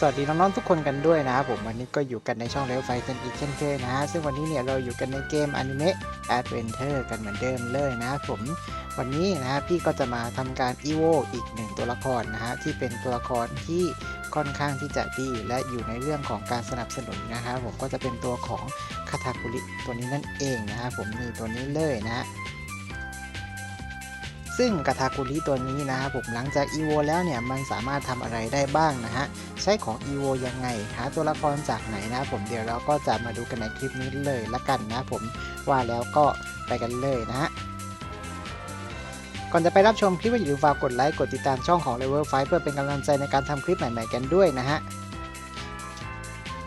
สวัสดีน้องๆทุกคนกันด้วยนะครับผมวันนี้ก็อยู่กันในช่องเลวไฟกันอีกเช่นเคยนะฮะซึ่งวันนี้เนี่ยเราอยู่กันในเกมอนิเมะแอดเวนเจอร์กันเหมือนเดิมเลยนะครับผมวันนี้นะฮะพี่ก็จะมาทำการอีโวอีกหนึ่งตัวละครนะฮะที่เป็นตัวละครที่ค่อนข้างที่จะดีและอยู่ในเรื่องของการสนับสนุนนะครับผมก็จะเป็นตัวของคาทาคุริตัวนี้นั่นเองนะครับผมนี่ตัวนี้เลยนะฮะ ซึ่งกาทาคุริตัวนี้นะครับผมหลังจากอีโวแล้วเนี่ยมันสามารถทำอะไรได้บ้างนะฮะใช้ของอีโวยังไงหาตัวละครจากไหนนะครับผมเดี๋ยวเราก็จะมาดูกันในคลิปนี้เลยละกันนะผมว่าแล้วก็ไปกันเลยนะฮะก่อนจะไปรับชมคลิปอย่าลืมฝากกดไลค์กดติดตามช่องของ Level 5 เพื่อเป็นกำลังใจในการทำคลิปใหม่ ๆ กันด้วยนะฮะ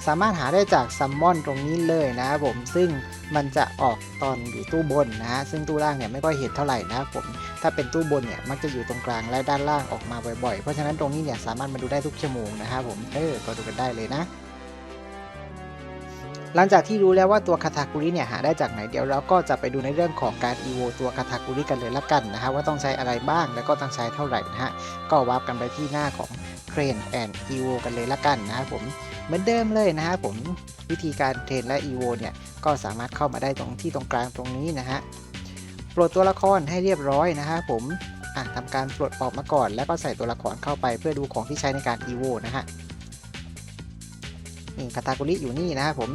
สามารถหาได้จากซัมมอนตรงนี้เลยนะครับผมซึ่ง มันจะออกตอนอยู่ตู้บนนะฮะซึ่งตู้ล่างเนี่ยไม่ค่อยเห็นเท่าไหร่นะผมถ้าเป็นตู้บนเนี่ยมักจะอยู่ตรงกลางและด้านล่างออกมาบ่อยๆ เพราะฉะนั้นตรงนี้เนี่ยสามารถมาดูได้ทุกชั่วโมงนะครับผมเออก็ดูกันได้เลยนะ หลังจากที่รู้แล้วว่าตัวคาทากุริเนี่ยหาได้จากไหนเดี๋ยวเราก็จะไปดูในเรื่องของการอีโวตัวคาทากุริกันเลยละกันนะฮะว่าต้องใช้อะไรบ้างแล้วก็ต้องใช้เท่าไหร่นะฮะก็วาร์ปกันไปที่หน้าของเทรนแอนด์อีโวกันเลยละกันนะครับผม เหมือนเดิมเลยนะครับผมวิธีการเทรนและอีโวเนี่ยก็สามารถเข้ามาได้ตรงที่ตรงกลางตรงนี้นะฮะปลดตัวละครให้เรียบร้อยนะครับผมอะทำการปลดออกมาก่อน แล้วก็ใส่ตัวละครเข้าไปเพื่อดูของที่ใช้ในการอีโวนะฮะนี่คาตาคุริอยู่นี่นะครับผม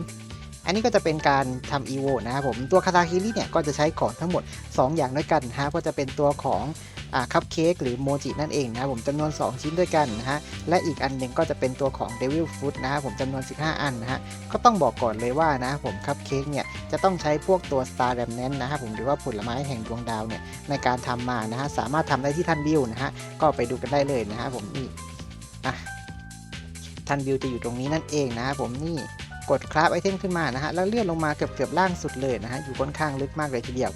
อันนี้ก็จะเป็นการทำอีโวนะครับผม ตัวคาตาคิริเนี่ยก็จะใช้ของทั้งหมด 2 อย่างด้วยกันนะฮะก็จะเป็นตัวของ คัพเค้กหรือโมจินั่นเองนะผมจำนวน 2 ชิ้นด้วยกันนะฮะและอีกอันหนึ่งก็จะเป็นตัวของ Devil Fruit นะครับผมจำนวน 15 อันนะฮะก็ต้องบอกก่อนเลยว่านะผมคัพเค้กเนี่ยจะต้องใช้พวกตัว Star Remnant นะครับผมหรือว่าผลไม้แห่งดวงดาวเนี่ยในการทำมานะฮะสามารถทำได้ที่ทันบิวนะฮะก็ไปดูกันได้เลยนะฮะผมนี่อะทันบิวจะอยู่ตรงนี้นั่นเองนะครับผมนี่กดคราฟไอเทมขึ้นมานะฮะแล้วเลื่อนลงมาเกือบเกือบล่างสุดเลยนะฮะอยู่ค่อนข้างลึกมากเลยทีเดียว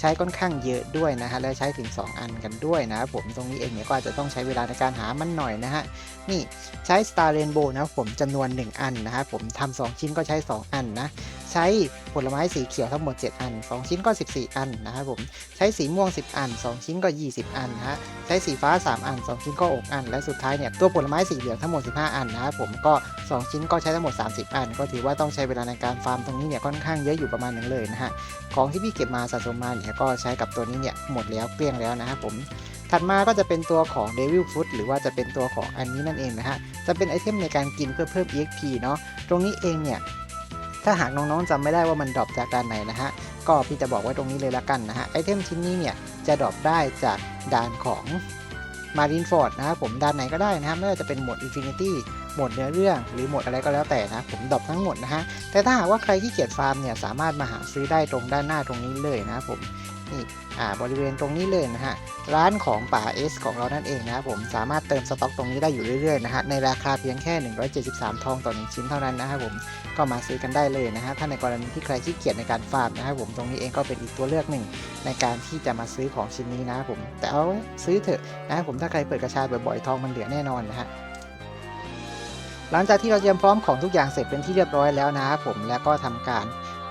ใช้ค่อนข้างเยอะด้วยนะฮะและใช้ถึง 2 อันกันด้วยนะครับผมตรงนี้เองเนี่ยก็อาจจะต้องใช้เวลาในการหามันหน่อยนะฮะนี่ใช้ Star Rainbow นะครับผมจำนวน 1 อันนะครับผมทำ2ชิ้นก็ใช้ 2 อันนะ ใช้ผลไม้สีเขียวทั้งหมด 7 อัน 2 ชิ้นก็ 14 อันนะครับผม ใช้สีม่วง 10 อัน 2 ชิ้นก็ 20 อันนะฮะ ใช้สีฟ้า 3 อัน 2 ชิ้นก็ 6 อัน และสุดท้ายเนี่ยตัวผลไม้สีเหลืองทั้งหมด 15 อันนะครับผม ก็ 2 ชิ้นก็ใช้ทั้งหมด 30 อัน ก็ถือว่าต้องใช้เวลาในการฟาร์มตรงนี้เนี่ยค่อนข้างเยอะอยู่ประมาณหนึงเลยนะฮะ ของที่พี่เก็บมาสะสมมาเนี่ยก็ใช้กับตัวนี้เนี่ยหมดแล้วเกลี้ยงแล้วนะครับผมถัดมาก็จะเป็นตัวของ Devil Food หรือว่าจะเป็นตัวของอันนี้นั่นเองนะฮะ จะเป็นไอเทมในการกินเพื่อเพิ่ม EXP เนาะ ตรงนี้เองเนี่ย ถ้าหากน้องๆจำไม่ได้ว่ามันดรอปจากด้านไหนนะฮะ ก็พี่จะบอกไว้ตรงนี้เลยละกันนะฮะ ไอเทมชิ้นนี้เนี่ยจะดรอปได้จากด่านของ Marineford นะครับผมด้านไหนก็ได้นะฮะไม่ว่าจะเป็นโหมด Infinity โหมดเนื้อเรื่อง หรือโหมดอะไรก็แล้วแต่นะผมดรอปทั้งหมดนะฮะ แต่ถ้าหากว่าใครที่เกียจฟาร์มเนี่ยสามารถมาหาซื้อได้ตรงด้านหน้าตรงนี้เลยนะครับผม นี่อ่าบริเวณตรงนี้เลยนะฮะร้านของป่าเอสของเรานั่นเองนะครับผมสามารถเติมสต็อกตรงนี้ได้อยู่เรื่อยๆนะฮะในราคาเพียงแค่ 173 ทองต่อ 1 ชิ้นเท่านั้นนะครับผมก็มาซื้อกันได้เลยนะฮะถ้าในกรณีที่ใครที่เกียจในการฟาร์มนะครับผมตรงนี้เองก็เป็นอีกตัวเลือกหนึ่ง ในการที่จะมาซื้อของชิ้นนี้นะครับผมแต่เอาซื้อเถอะนะครับผมถ้าใครเปิดกระชาบ่อยๆทองมันเหลือแน่นอนนะฮะหลังจากที่เราเตรียมพร้อมของทุกอย่างเสร็จเป็นที่เรียบร้อยแล้วนะครับผมแล้วก็ทำการ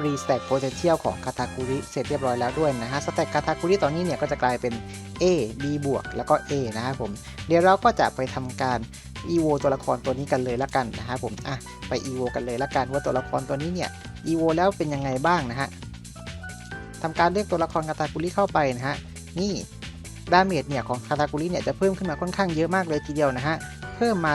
restack potential ของคาทาคุริเสร็จเรียบร้อยแล้วด้วยนะฮะ stack คาทาคุริตอนนี้เนี่ยก็จะกลายเป็น A B บวกแล้วก็ A นะครับผม เดี๋ยวเราก็จะไปทำการ evo ตัวละครตัวนี้กันเลยละกันนะครับผมอะไป evo กันเลยละกันว่าตัวละครตัวนี้เนี่ย evo แล้วเป็นยังไงบ้างนะฮะทำการเรียกตัวละครคาทาคุริเข้าไปนะฮะนี่ดาเมจเนี่ยของคาทาคุริเนี่ยจะเพิ่มขึ้นมาค่อนข้างเยอะมากเลยทีเดียวนะฮะ เพิ่มมา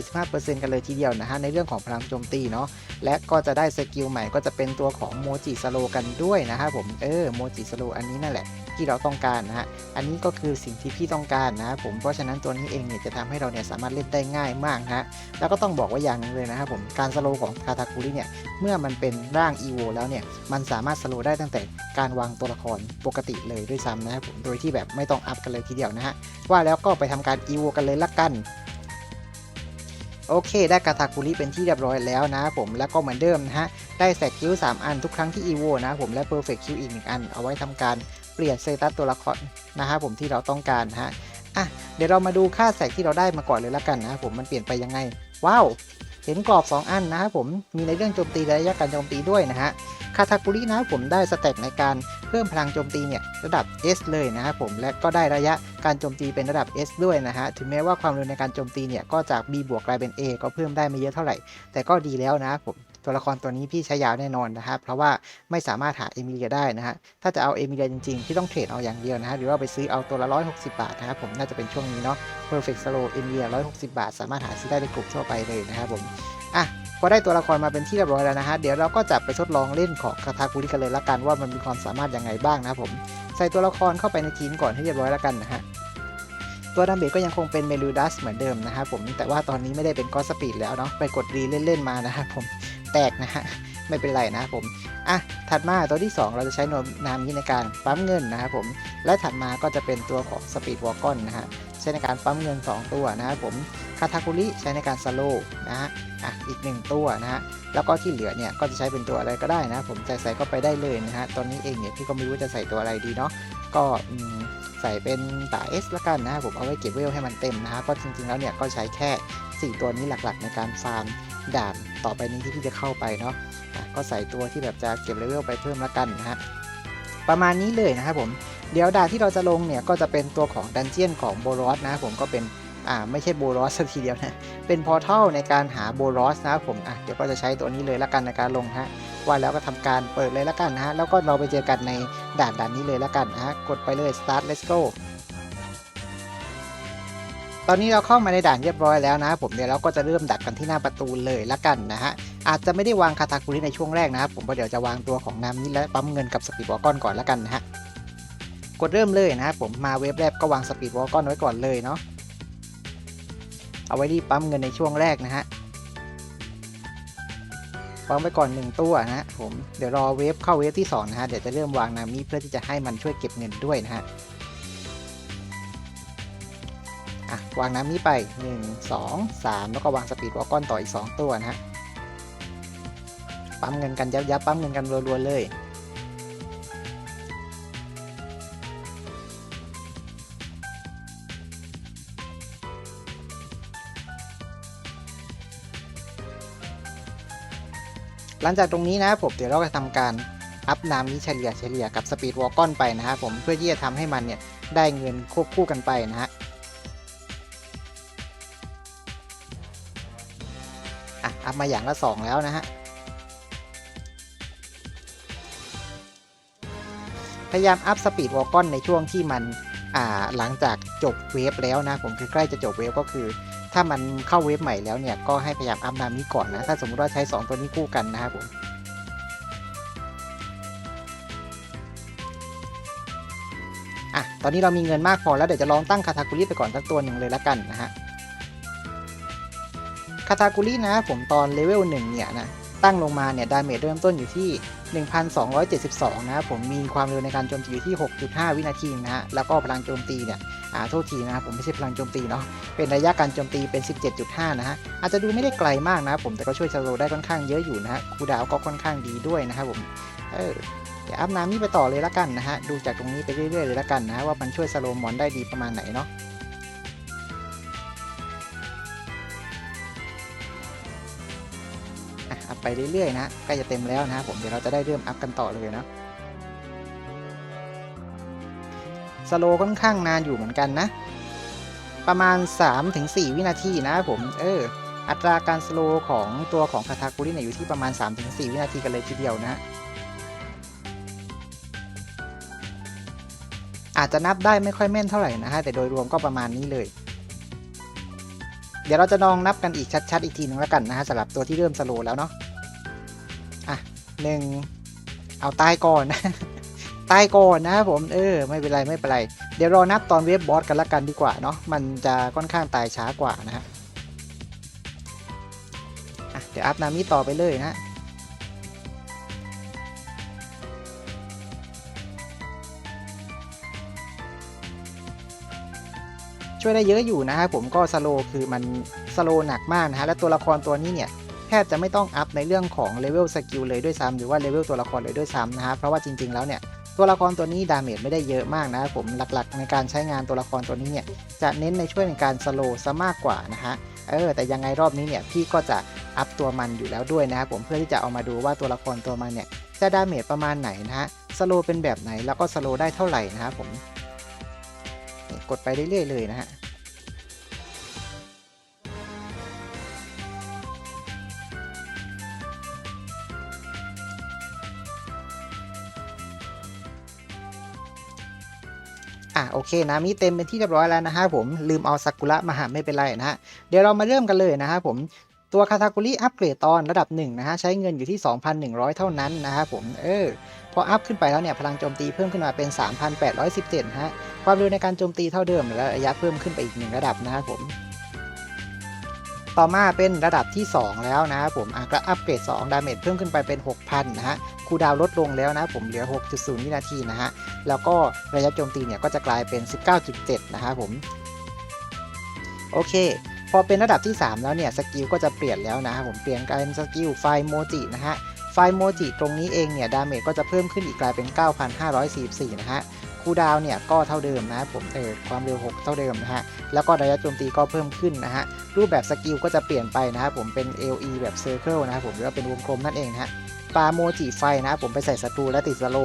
275%กันเลยทีเดียวนะฮะในเรื่องของพลังโจมตีเนาะและก็จะได้สกิลใหม่ก็จะเป็นตัวของโมจิสโลกันด้วยนะครับผมเออโมจิสโลอันนี้นั่นแหละที่เราต้องการนะฮะอันนี้ก็คือสิ่งที่พี่ต้องการนะผมเพราะฉะนั้นตัวนี้เองเนี่ยจะทำให้เราเนี่ยสามารถเล่นได้ง่ายมากนะฮะแล้วก็ต้องบอกว่าอย่างนึงเลยนะครับผมการสโลของคาทาคุริเนี่ยเมื่อมันเป็นร่างอีโวแล้วเนี่ยมันสามารถสโลได้ตั้งแต่การวางตัวละครปกติเลยด้วยซ้ำนะครับผมโดยที่แบบไม่ต้องอัพกันเลยทีเดียวนะฮะว่าแล้วก็ไปทำการอีโวกันเลยละกัน โอเค ได้กาทาคุริเป็นที่เรียบร้อยแล้วนะผมแล้วก็เหมือนเดิมนะฮะ ได้แสกคิว3 อันทุกครั้งที่อีโวนะผมและเพอร์เฟกคิวอีกหนึ่งอัน เอาไว้ทำการเปลี่ยนเซตัสตัวละครนะฮะผมที่เราต้องการฮะอะเดี๋ยวเรามาดูค่าแสกที่เราได้มาก่อนเลยละกันนะผมมันเปลี่ยนไปยังไง ว้าว เห็นกรอบ 2 อันนะครับผม มีในเรื่องโจมตีและระยะการโจมตีด้วยนะฮะ คาทากุรินะครับผมได้สเต็กในการเพิ่มพลังโจมตีเนี่ยระดับ S เลยนะครับผม และก็ได้ระยะการโจมตีเป็นระดับ S ด้วยนะฮะ ถึงแม้ว่าความเร็วในการโจมตีเนี่ยก็จาก B บวกกลายเป็น A ก็เพิ่มได้ไม่เยอะเท่าไหร่ แต่ก็ดีแล้วนะครับผม ตัวละครตัวนี้พี่ใช้ยาวแน่นอนนะครับ เพราะว่าไม่สามารถหาเอมิเลียได้นะฮะ ถ้าจะเอาเอมิเลียจริงๆ ที่ต้องเทรดเอาอย่างเดียวนะฮะ หรือว่าไปซื้อเอาตัวละ 160 บาทนะครับผม น่าจะเป็นช่วงนี้เนาะ Perfect Slow เอมิเลีย160 บาท สามารถหาซื้อได้ในกลุ่มทั่วไปเลยนะครับผม อะพอได้ตัวละครมาเป็นที่เรียบร้อยแล้วนะฮะ เดี๋ยวเราก็จะไปทดลองเล่นของคาทาคุริกันเลยละกันว่ามันมีความสามารถยังไงบ้างนะครับผม ใส่ตัวละครเข้าไปในทีมก่อนให้เรียบร้อยแล้วกันนะฮะตัวดาเมจก็ยังคงเป็นเมลูดัสเหมือนเดิมนะครับผมแต่ว่าตอนนี้ไม่ได้เป็นกอสปีดแล้วเนาะไปกดรีเล่นๆมานะครับผม แตกนะฮะไม่เป็นไรนะครับผมอะถัดมาตัวที่ 2 เราจะใช้นามนี้ในการปั๊มเงินนะครับผมและถัดมาก็จะเป็นตัวของสปีดวอลกอนนะฮะใช้ในการปั๊มเงิน 2 ตัวนะครับผมคาทาคุริใช้ในการสโลนะฮะอะอีก 1 ตัวนะฮะแล้วก็ที่เหลือเนี่ยก็จะใช้เป็นตัวอะไรก็ได้นะผมใส่ใส่เข้าไปได้เลยนะฮะตอนนี้เองเนี่ยพี่ก็ไม่รู้จะใส่ตัวอะไรดีเนาะก็ใส่เป็นตา S ละกันนะครับผมเอาไว้เก็บเวลให้มันเต็มนะฮะก็จริงๆแล้วเนี่ยก็ใช้แค่ 4 ตัวนี้หลักๆ ในการฟาร์มด่าน ต่อไปนี้ที่พี่จะเข้าไปเนาะก็ใส่ตัวที่แบบจะเก็บเลเวลไปเพิ่มละกันนะฮะประมาณนี้เลยนะครับผมเดี๋ยวดาที่เราจะลงเนี่ยก็จะเป็นตัวของดันเจียนของโบรอสนะผมก็เป็นอ่าไม่ใช่โบรอสสักทีเดียวนะเป็นพอร์ทัลในการหาโบรอสนะครับผมอะเดี๋ยวก็จะใช้ตัวนี้เลยละกันในการลงฮะว่าแล้วก็ทำการเปิดเลยละกันนะฮะแล้วก็เราไปเจอกันในด่านด่านนี้เลยล้วกันนะฮะกดไปเลย start let's go ตอนนี้เราเข้ามาในด่านเรียบร้อยแล้วนะผมเดี๋ยวเราก็จะเริ่มดักกันที่หน้าประตูเลยละกันนะฮะอาจจะไม่ได้วางคาทาคุริในช่วงแรกนะครับผมเพราะเดี๋ยวจะวางตัวของน้ำนี้และปั๊มเงินกับสปีดวอลกอนก่อนละกันนะฮะกดเริ่มเลยนะครับผมมาเว็บแรกก็วางสปีดวอลกอนไว้ก่อนเลยเนาะเอาไว้ที่ปั๊มเงินในช่วงแรกนะฮะวางไปก่อน 1 ตัวนะฮะผมเดี๋ยวรอเวฟเข้าเวฟที่2นะฮะเดี๋ยวจะเริ่มวางนามิเพื่อที่จะให้มันช่วยเก็บเงินด้วยนะฮะ วางน้ำนี้ไป 1 2 3 แล้วก็วางสปีดวอลก้อนต่ออีก 2 ตัวนะฮะ ปั๊มเงินกันยับยับปั๊มเงินกันรัวๆเลย หลังจากตรงนี้นะผมเดี๋ยวเราจะทำการอัพน้ำนี้เฉลี่ยเฉลี่ยกับสปีดวอลกอนไปนะครับผมเพื่อที่จะทำให้มันเนี่ยได้เงินควบคู่กันไปนะฮะ มาอย่างละ2แล้วนะฮะ พยายามอัพสปีดวอลกอนในช่วงที่มันหลังจากจบเวฟแล้วนะ ผมคือใกล้จะจบเวฟก็คือ ถ้ามันเข้าเวฟใหม่แล้วเนี่ย ก็ให้พยายามอัพน้ำนี้ก่อนนะ ถ้าสมมติว่าใช้ 2 ตัวนี้คู่กันนะครับผมอะตอนนี้เรามีเงินมากพอแล้วเดี๋ยวจะลองตั้งคาทากุริไปก่อนสักตัวหนึ่งเลยละกันนะฮะ คาทากุรินะผมตอนเลเวล1เนี่ยนะตั้งลงมาเนี่ยดาเมจเริ่มต้นอยู่ที่ 1,272 นะครับผมมีความเร็วในการโจมตีอยู่ที่ 6.5 วินาทีนะฮะแล้วก็พลังโจมตีเนี่ยอ่าโทษทีนะผมไม่ใช่พลังโจมตีเนาะเป็นระยะการโจมตีเป็น 17.5 นะฮะอาจจะดูไม่ได้ไกลมากนะผมแต่ก็ช่วยสโลว์ได้ค่อนข้างเยอะอยู่นะฮะคูดาวก็ค่อนข้างดีด้วยนะครับผมเออเดี๋ยวอัพน้ำนี่ไปต่อเลยละกันนะฮะดูจากตรงนี้ไปเรื่อยๆเลยละกันนะฮะว่ามันช่วยสโลว์มอนได้ดีประมาณไหนเนาะ ไปเรื่อยๆนะใกล้จะเต็มแล้วนะผมเดี๋ยวเราจะได้เริ่มอัพกันต่อเลยนะสโลค่อนข้างนานอยู่เหมือนกันนะ ประมาณ 3-4 วินาทีนะผมเอออัตราการสโลของตัวของคาทาคุริเนี่ยอยู่ที่ประมาณ 3-4 วินาทีกันเลยทีเดียวนะอาจจะนับได้ไม่ค่อยแม่นเท่าไหร่นะฮะแต่โดยรวมก็ประมาณนี้เลย เดี๋ยวเราจะลองนับกันอีกชัดๆ อีกทีนึงแล้วกันนะฮะสำหรับตัวที่เริ่มสโลแล้วเนาะ หนึ่งเอาตายก่อนตายก่อนนะผมเออไม่เป็นไรไม่เป็นไร เดี๋ยวรอนับตอนเวฟบอสกันละกันดีกว่าเนาะมันจะค่อนข้างตายช้ากว่านะฮะเดี๋ยวอัพนามิต่อไปเลยนะช่วยได้เยอะอยู่นะครับผมก็สโลคือมันสโลหนักมากนะฮะและตัวละครตัวนี้เนี่ย ทบจะไม่ต้องอัพในเรื่องของเลเวลสกิลเลยด้วยซ้ำหรือว่าเลเวลตัวละครเลยด้วยซ้ำนะฮะเพราะว่าจริงๆแล้วเนี่ยตัวละครตัวนี้ดาเมจไม่ได้เยอะมากนะครับผมหลักๆ ในการใช้งานตัวละครตัวนี้เนี่ยจะเน้นในช่วยในการสโลว์ซะมากกว่านะฮะเออแต่ยังไงรอบนี้เนี่ยพี่ก็จะอัพตัวมันอยู่แล้วด้วยนะครับผมเพื่อที่จะเอามาดูว่าตัวละครตัวมันเนี่ยจะดาเมจประมาณไหนนะฮะสโลว์เป็นแบบไหนแล้วก็สโลว์ได้เท่าไหร่นะครับผมกดไปเรื่อยๆเลยนะฮะ เคนะมีเต็มเป็นที่เรียบร้อยแล้วนะฮะผมลืมเอาซากุระมาหาไม่เป็นไรนะฮะเดี๋ยวเรามาเริ่มกันเลยนะฮะผมตัวคาทากุริอัปเกรดตอนระดับ1นะฮะใช้เงินอยู่ที่ 2,100 เท่านั้นนะฮะผมเออพออัพขึ้นไปแล้วเนี่ยพลังโจมตีเพิ่มขึ้นมาเป็น 3,817นะฮะความเร็วในการโจมตีเท่าเดิมและระยะเพิ่มขึ้นไปอีกหนึ่งระดับนะฮะผมต่อมาเป็นระดับที่ 2 แล้วนะครับผมอะก็อัปเกรด2ดาเมจเพิ่มขึ้นไปเป็น 6,000นะฮะคูดาวลดลงแล้วนะผมเหลือ 6.0 วินาทีนะฮะ แล้วก็ระยะโจมตีเนี่ยก็จะกลายเป็น 19.7 นะครับผม โอเค พอเป็นระดับที่ 3 แล้วเนี่ยสกิลก็จะเปลี่ยนแล้วนะครับผมเปลี่ยนกลายเป็นสกิลไฟโมจินะฮะไฟโมจิตรงนี้เองเนี่ยดาเมจก็จะเพิ่มขึ้นอีกกลายเป็น 9,544 นะฮะคูดาวเนี่ยก็เท่าเดิมนะผมเออความเร็ว 6 เท่าเดิมนะฮะ แล้วก็ระยะโจมตีก็เพิ่มขึ้นนะฮะ รูปแบบสกิลก็จะเปลี่ยนไปนะครับผมเป็น LE แบบเซอร์เคิลนะครับผมหรือว่าเป็นวงกลมนั่นเองนะฮะ ปาโมจิไฟนะครับผมไปใส่ศัตรูและติดสโล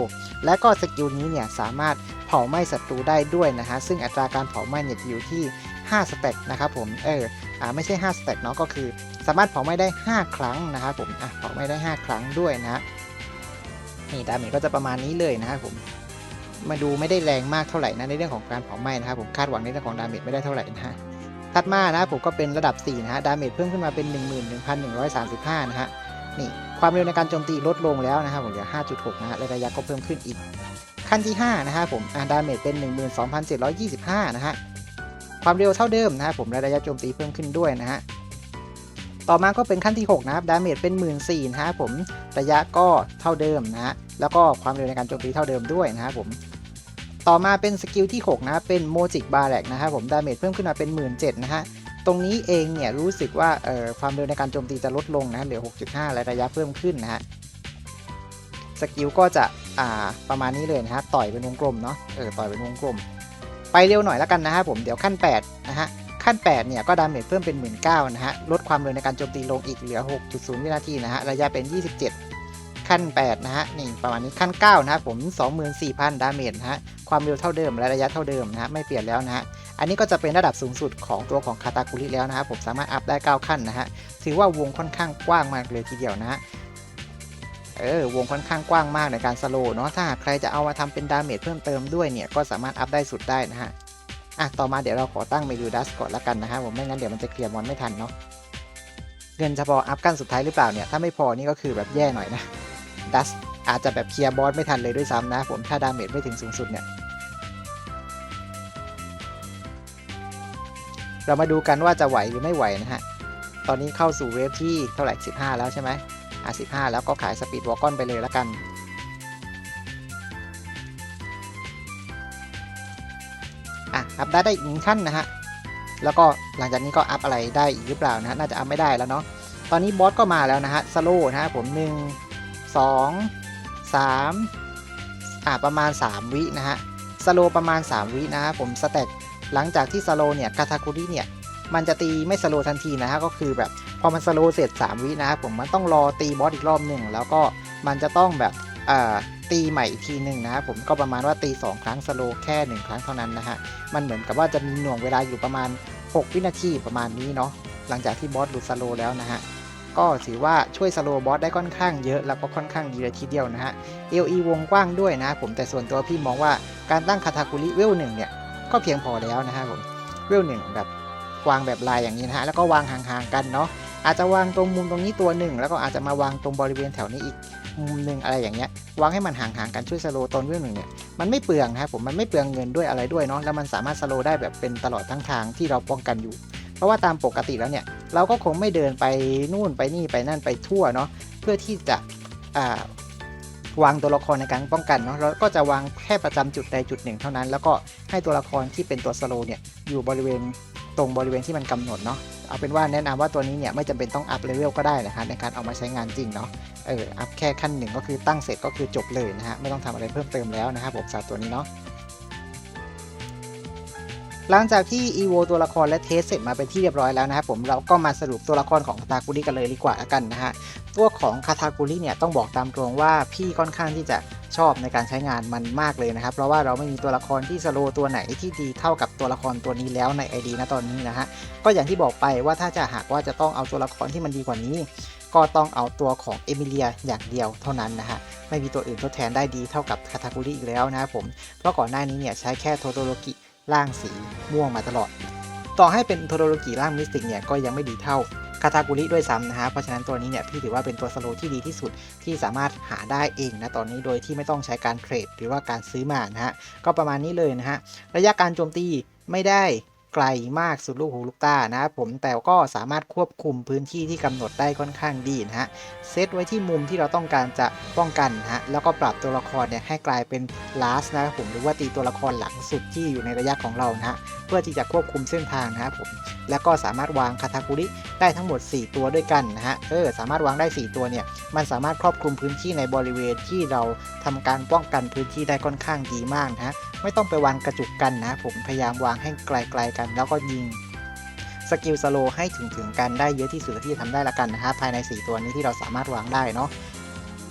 และก็สกิลนี้เนี่ยสามารถเผาไหม้ศัตรูได้ด้วยนะฮะซึ่งอัตราการเผาไหม้เนี่ยอยู่ที่5สเต็กนะครับผมเอออ่าไม่ใช่5สเต็กเนาะก็คือ สามารถเผาไหม้ได้ 5 ครั้งนะครับผมอะเผาไหม้ได้ 5 ครั้งด้วยนะฮะนี่ดาเมจก็จะประมาณนี้เลยนะครับผมมาดูไม่ได้แรงมากเท่าไหร่นะในเรื่องของการเผาไหม้นะครับผมคาดหวังในเรื่องของดาเมจไม่ได้เท่าไหร่นะฮะถัดมานะผมก็เป็นระดับ4นะฮะดาเมจเพิ่มขึ้นมาเป็น 11,135นะฮะ นี่ความเร็วในการโจมตีลดลงแล้วนะครับผมเหลือ 5.6 นะฮะและระยะก็เพิ่มขึ้นอีก ขั้นที่ 5 นะครับผมอาดาเมจเป็น 12,725 นะฮะความเร็วเท่าเดิมนะครับผมและระยะโจมตีเพิ่มขึ้นด้วยนะฮะต่อมาก็เป็นขั้นที่ 6 นะครับดาเมจเป็น 14,000นะฮะผมระยะก็เท่าเดิมนะฮะแล้วก็ความเร็วในการโจมตีเท่าเดิมด้วยนะครับผมต่อมาเป็นสกิลที่ 6 นะเป็นโมจิกบาร์แลกนะครับผมดาเมจเพิ่มขึ้นมาเป็น 17,000นะฮะ ตรงนี้เองเนี่ยรู้สึกว่าเอ่อความเร็วในการโจมตีจะลดลงนะเหลือ 6.5 และระยะเพิ่มขึ้นนะฮะสกิลก็จะอ่าประมาณนี้เลยนะฮะต่อยเป็นวงกลมเนาะเออต่อยเป็นวงกลม ไปเร็วหน่อยแล้วกันนะฮะผมเดี๋ยวขั้น 8 นะฮะขั้น 8 เนี่ยก็ดาเมจเพิ่มเป็น 1 9 0 0นะฮะลดความเร็วในการโจมตีลงอีกเหลือ 6.0 วินาทีนะฮะระยะเป็น 27 ขั้น 8 นะฮะนี่ประมาณนี้ขั้น 9 นะครับผม 24,000 ดาเมจนะฮะความเร็วเท่าเดิมและระยะเท่าเดิมนะฮะไม่เปลี่ยนแล้วนะฮะ อันนี้ก็จะเป็นระดับสูงสุดของตัวของคาตาคุริแล้วนะครับผมสามารถอัพได้ 9 ขั้นนะฮะถือว่าวงค่อนข้างกว้างมากเลยทีเดียวนะฮะเออวงค่อนข้างกว้างมากในการสโลเนาะถ้าหากใครจะเอามาทำเป็นดาเมจเพิ่มเติมด้วยเนี่ยก็สามารถอัพได้สุดได้นะฮะอะต่อมาเดี๋ยวเราขอตั้งเมนูดัสก่อนละกันนะฮะผมไม่งั้นเดี๋ยวมันจะเคลียร์มอนไม่ทันเนาะเงินเฉพาะอัพขั้นสุดท้ายหรือเปล่าเนี่ยถ้าไม่พอนี่ก็คือแบบแย่หน่อยนะดัสอาจจะแบบเคลียร์บอสไม่ทันเลยด้วยซ้ำนะผมถ้าดาเมจไม่ถึงสูงสุดเนี่ย เรามาดูกันว่าจะไหวหรือไม่ไหวนะฮะ ตอนนี้เข้าสู่เวฟที่เท่าไหร่ 15 แล้วใช่ไหมอะ15 แล้วก็ขายสปีดวอลกอนไปเลยแล้วกัน อะ อัพได้ได้อีกหนึ่งขั้นนะฮะ แล้วก็หลังจากนี้ก็อัพอะไรได้อีกหรือเปล่านะฮะ น่าจะอัพไม่ได้แล้วเนาะ ตอนนี้บอสก็มาแล้วนะฮะ สโลนะฮะผม 1 2 3 อะประมาณ 3 วินะฮะ สโลประมาณ 3 วินะฮะ ผมสแต็ก หลังจากที่สโลเนี่ยคาทาคุริเนี่ยมันจะตีไม่สโลทันทีนะฮะก็คือแบบพอมันสโลเสร็จ 3 วินะครับผมมันต้องรอตีบอสอีกรอบหนึ่งแล้วก็มันจะต้องแบบอ่าตีใหม่อีกทีหนึ่งนะครับผมก็ประมาณว่าตี 2 ครั้งสโลแค่ 1 ครั้งเท่านั้นนะฮะมันเหมือนกับว่าจะมีหน่วงเวลาอยู่ประมาณ 6 วินาทีประมาณนี้เนาะหลังจากที่บอสหลุดสโลแล้วนะฮะก็ถือว่าช่วยสโลบอสได้ค่อนข้างเยอะแล้วก็ค่อนข้างดีเลยทีเดียวนะฮะ LE วงกว้างด้วยนะผมแต่ส่วนตัวพี่มองว่าการตั้งคาทาคุริเวลหนึ่งเนี่ย ก็เพียงพอแล้วนะครับผมเวลหนึ่งแบบวางแบบลายอย่างนี้นะฮะแล้วก็วางห่างๆกันเนาะอาจจะวางตรงมุมตรงนี้ตัวหนึ่ง แล้วก็อาจจะมาวางตรงบริเวณแถวนี้อีกมุมหนึ่งอะไรอย่างเงี้ยวางให้มันห่างๆกันช่วยสโลว์ตอนเวลหนึ่งเนี่ยมันไม่เปลืองนะครับผมมันไม่เปลืองเงินด้วยอะไรด้วยเนาะแล้วมันสามารถสโลว์ได้แบบเป็นตลอดทั้งทางที่เราป้องกันอยู่ เพราะว่าตามปกติแล้วเนี่ยเราก็คงไม่เดินไปนู่นไปนี่ไปนั่นไปทั่วเนาะเพื่อที่จะอ่า วางตัวละครในการป้องกันเนาะเราก็จะวางแค่ประจำจุดใดจุดหนึ่งเท่านั้น แล้วก็ให้ตัวละครที่เป็นตัวสโลเนี่ยอยู่บริเวณตรงบริเวณที่มันกำหนดเนาะเอาเป็นว่าแนะนำว่าตัวนี้เนี่ยไม่จำเป็นต้องอัพเลเวลก็ได้นะฮะในการเอามาใช้งานจริงเนาะเอออัพแค่ขั้นหนึ่งก็คือตั้งเสร็จก็คือจบเลยนะฮะไม่ต้องทำอะไรเพิ่มเติมแล้วนะครับผมสาตัวนี้เนาะ หลังจากที่ EVO ตัวละครและเทสเสร็จมาเป็นที่เรียบร้อยแล้วนะครับผมเราก็มาสรุปตัวละครของคาทากุริกันเลยดีกว่ากันนะฮะตัวของคาทากุริเนี่ยต้องบอกตามตรงว่าพี่ค่อนข้างที่จะชอบในการใช้งานมันมากเลยนะครับ เพราะว่าเราไม่มีตัวละครที่สโลตัวไหนที่ดีเท่ากับตัวละครตัวนี้แล้วใน ID นะตอนนี้นะฮะก็อย่างที่บอกไปว่าถ้าจะหากว่าจะต้องเอาตัวละครที่มันดีกว่านี้ ก็ต้องเอาตัวของเอมิเลียอย่างเดียวเท่านั้นนะฮะไม่มีตัวอื่นทดแทนได้ดีเท่ากับคาทากุริอีกแล้วนะครับผมเพราะก่อนหน้านี้เนี่ยใช้แค่โทโตโรกิ ร่างสีม่วงมาตลอด ต่อให้เป็นโทโรโรกิร่างมิสติกเนี่ยก็ยังไม่ดีเท่าคาทากุริด้วยซ้ำนะฮะ เพราะฉะนั้นตัวนี้เนี่ยพี่ถือว่าเป็นตัวสโลว์ที่ดีที่สุดที่สามารถหาได้เองนะตอนนี้โดยที่ไม่ต้องใช้การเทรดหรือว่าการซื้อมานะฮะ ก็ประมาณนี้เลยนะฮะ ระยะการโจมตีไม่ได้ ไกลมากสุดลูกหูลูกตานะครับผมแต่ก็สามารถควบคุมพื้นที่ที่กำหนดได้ค่อนข้างดีนะฮะเซตไว้ที่มุมที่เราต้องการจะป้องกันฮะแล้วก็ปรับตัวละครเนี่ยให้กลายเป็นลาสนะครับผมหรือว่าตีตัวละครหลังสุดที่อยู่ในระยะของเรานะฮะ เพื่อที่จะควบคุมเส้นทางนะครับผมแล้วก็สามารถวางคาทากุริได้ทั้งหมด 4 ตัวด้วยกันนะฮะเออสามารถวางได้ 4 ตัวเนี่ยมันสามารถครอบคลุมพื้นที่ในบริเวณที่เราทำการป้องกันพื้นที่ได้ค่อนข้างดีมากนะฮะไม่ต้องไปวางกระจุกกันนะผมพยายามวางให้ไกลๆกัน แล้วก็ยิงสกิลสโลให้ถึงถึงๆกันได้เยอะที่สุดที่จะทำได้ละกันนะฮะภายใน 4 ตัวนี้ที่เราสามารถวางได้เนาะ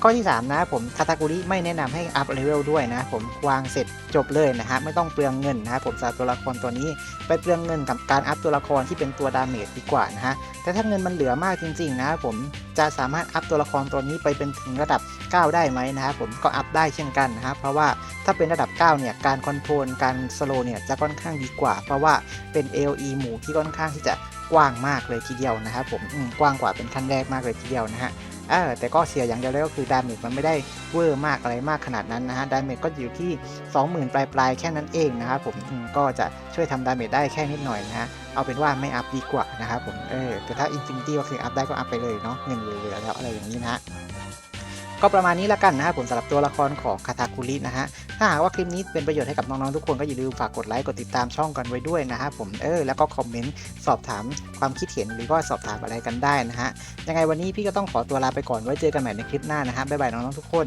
ข้อที่ 3 นะผมคาตากุริไม่แนะนำให้อัพเลเวลด้วยนะผมวางเสร็จจบเลยนะฮะไม่ต้องเปลืองเงินนะผมสำหรับตัวละครตัวนี้ไปเปลืองเงินกับการอัพตัวละครที่เป็นตัวดาเมจดีกว่านะฮะแต่ถ้าเงินมันเหลือมากจริงๆนะผมจะสามารถอัพตัวละครตัวนี้ไปเป็นถึงระดับ 9 ได้ไหมนะครับผมก็อัพได้เช่นกันนะฮะเพราะว่าถ้าเป็นระดับ 9 เนี่ยการคอนโทรลการสโลเนี่ยจะค่อนข้างดีกว่า เพราะว่าเป็น AOE หมู่ที่ค่อนข้างที่จะกว้างมากเลยทีเดียวนะครับผมกว้างกว่าเป็นขั้นแรกมากเลยทีเดียวนะฮะ เออแต่ก็เสียอย่างเดียวเลยก็คือดาเมจมันไม่ได้เวอร์มากอะไรมากขนาดนั้นนะฮะดาเมจก็อยู่ที่ 20,000 ปลายปลายๆแค่นั้นเองนะครับผมก็จะช่วยทำดาเมจได้แค่นิดหน่อยนะฮะเอาเป็นว่าไม่อัพดีกว่านะครับผมเออแต่ถ้าอินฟินิตี้ก็คืออัพได้ก็อัพไปเลยเนาะเงินเหลือแล้วอะไรอย่างนี้นะ ก็ประมาณนี้ละกันนะครับผมสำหรับตัวละครของคาทาคุรินะฮะถ้าหากว่าคลิปนี้เป็นประโยชน์ให้กับน้องๆทุกคนก็อย่าลืมฝากกดไลค์กดติดตามช่องกันไว้ด้วยนะครับผมเออแล้วก็คอมเมนต์สอบถามความคิดเห็นหรือว่าสอบถามอะไรกันได้นะฮะยังไงวันนี้พี่ก็ต้องขอตัวลาไปก่อนไว้เจอกันใหม่ในคลิปหน้านะฮะบ๊ายบายน้องๆทุกคน